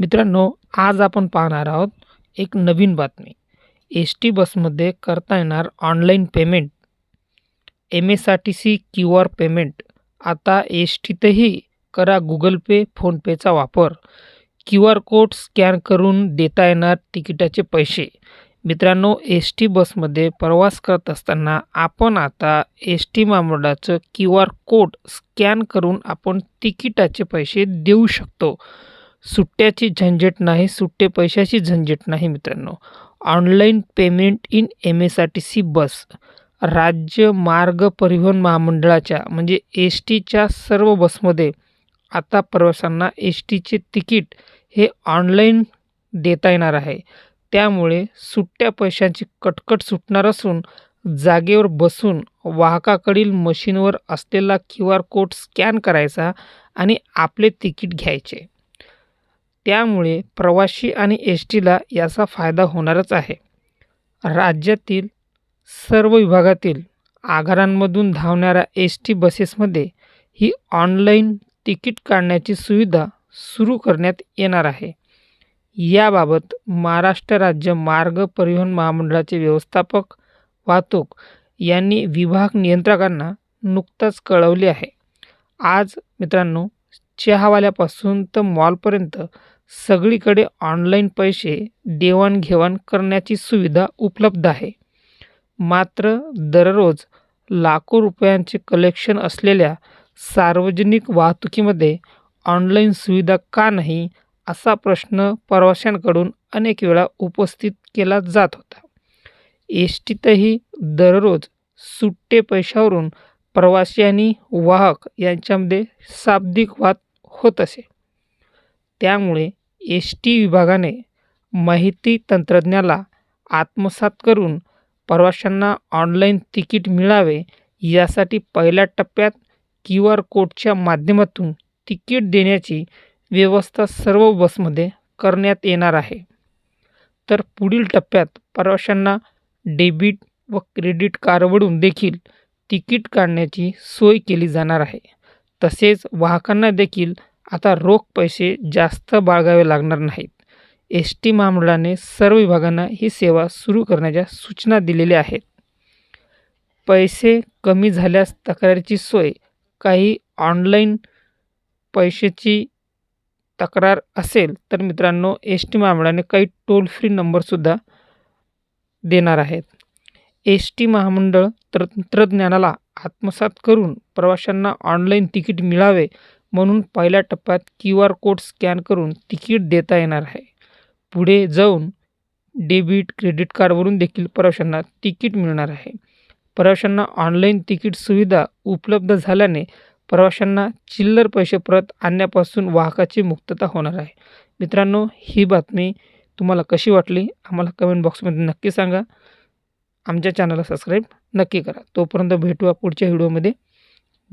मित्रांनो आज आपण पाहणार आहोत एक नवीन बातमी. एस टी बसमध्ये करता येणार online payment. M S R T C Q R payment. आता एस टीतही करा गुगल पे फोनपेचा वापर. क्यू आर कोड स्कॅन करून देता येणार तिकिटाचे पैसे. मित्रांनो एस टी बसमध्ये प्रवास करत असताना आपण आता एस टी महामंडळाचं क्यू आर कोड स्कॅन करून आपण तिकिटाचे पैसे देऊ शकतो. सुट्ट्याची झंझट नाही सुट्टे पैशाची झंझट नाही मित्रांनो. Online payment in M S R T C bus राज्य मार्ग परिवहन महामंडळाच्या म्हणजे एस टीच्या सर्व बसमध्ये आता प्रवाशांना एस टीचे तिकीट हे ऑनलाईन देता येणार आहे. त्यामुळे सुट्ट्या पैशांची कटकट सुटणार असून जागेवर बसून वाहकाकडील मशीनवर असलेला क्यू आर कोड स्कॅन करायचा आणि आपले तिकीट घ्यायचे. त्यामुळे प्रवासी आणि एस टीला याचा फायदा होणारच आहे. राज्यातील सर्व विभागातील आगारांमधून धावणाऱ्या एस टी बसेसमध्ये ही ऑनलाईन तिकीट काढण्याची सुविधा सुरू करण्यात येणार आहे. याबाबत महाराष्ट्र राज्य मार्ग परिवहन महामंडळाचे व्यवस्थापक वाहतूक यांनी विभाग नियंत्रकांना नुकताच कळवले आहे. आज मित्रांनो चहावाल्यापासून तर मॉलपर्यंत सगळीकडे ऑनलाईन पैसे देवाणघेवाण करण्याची सुविधा उपलब्ध आहे. मात्र दररोज लाखो रुपयांचे कलेक्शन असलेल्या सार्वजनिक वाहतुकीमध्ये ऑनलाईन सुविधा का नाही असा प्रश्न प्रवाशांकडून अनेक वेळा उपस्थित केला जात होता. एस टीतही दररोज सुट्टे पैशावरून प्रवासी आणि वाहक यांच्यामध्ये शाब्दिक वाद होत असे. त्यामुळे एस टी विभागाने माहिती तंत्रज्ञाला आत्मसात करून प्रवाशांना ऑनलाईन तिकीट मिळावे यासाठी पहिल्या टप्प्यात क्यू आर कोडच्या माध्यमातून तिकीट देण्याची व्यवस्था सर्व बसमध्ये करण्यात येणार आहे. तर पुढील टप्प्यात प्रवाशांना डेबिट व क्रेडिट कार्डवरून देखील तिकीट काढण्याची सोय केली जाणार आहे. तसेच वाहकांना देखील आता रोख पैसे जास्त बाळगावे लागणार नाहीत. एस टी महामंडळाने सर्व विभागांना ही सेवा सुरू करण्याच्या सूचना दिलेल्या आहेत. पैसे कमी झाल्यास तक्रारीची सोय काही ऑनलाईन पैशाची तक्रार असेल तर मित्रांनो एस टी महामंडळाने काही टोल फ्री नंबरसुद्धा देणार आहेत. एस टी महामंडळ तंत्रज्ञानाला आत्मसात करून प्रवाशांना ऑनलाईन तिकीट मिळावे म्हणून पहिल्या टप्प्यात क्यू आर कोड स्कॅन करून तिकीट देता येणार आहे. पुढे जाऊन डेबिट क्रेडिट कार्डवरून देखील प्रवाशांना तिकीट मिळणार आहे. प्रवाशांना ऑनलाईन तिकीट सुविधा उपलब्ध झाल्याने प्रवाशांना चिल्लर पैसे परत आणण्यापासून वाहकाची मुक्तता होणार आहे. मित्रांनो ही बातमी तुम्हाला कशी वाटली? आम्हाला कमेंट बॉक्समध्ये नक्की सांगा. आमच्या चॅनलला सबस्क्राईब नक्की करा. तोपर्यंत भेटूया पुढच्या व्हिडिओमध्ये.